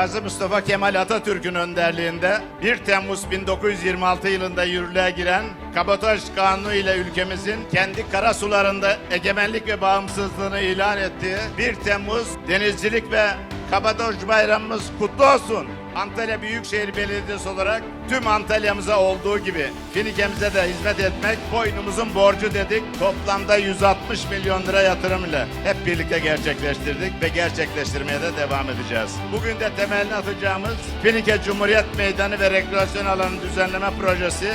Gazi Mustafa Kemal Atatürk'ün önderliğinde 1 Temmuz 1926 yılında yürürlüğe giren Kabotaj Kanunu ile ülkemizin kendi kara sularında egemenlik ve bağımsızlığını ilan ettiği 1 Temmuz Denizcilik ve Kabotaj Bayramımız kutlu olsun. Antalya Büyükşehir Belediyesi olarak tüm Antalya'mıza olduğu gibi Finike'mize de hizmet etmek boynumuzun borcu dedik. Toplamda 160 milyon lira yatırım ile hep birlikte gerçekleştirdik ve gerçekleştirmeye de devam edeceğiz. Bugün de temelini atacağımız Finike Cumhuriyet Meydanı ve Rekreasyon Alanı düzenleme projesi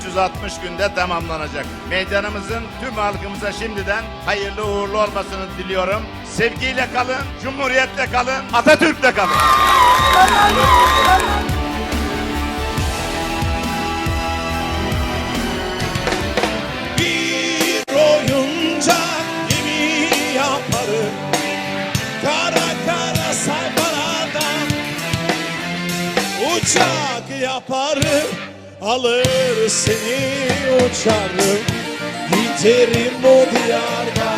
360 günde tamamlanacak. Meydanımızın tüm halkımıza şimdiden hayırlı uğurlu olmasını diliyorum. Sevgiyle kalın, Cumhuriyetle kalın, Atatürk'le kalın. Bir oyuncak gibi yaparım. Kara kara sayfalardan Uçak yaparım. Alır seni uçarım. Giderim o diyarda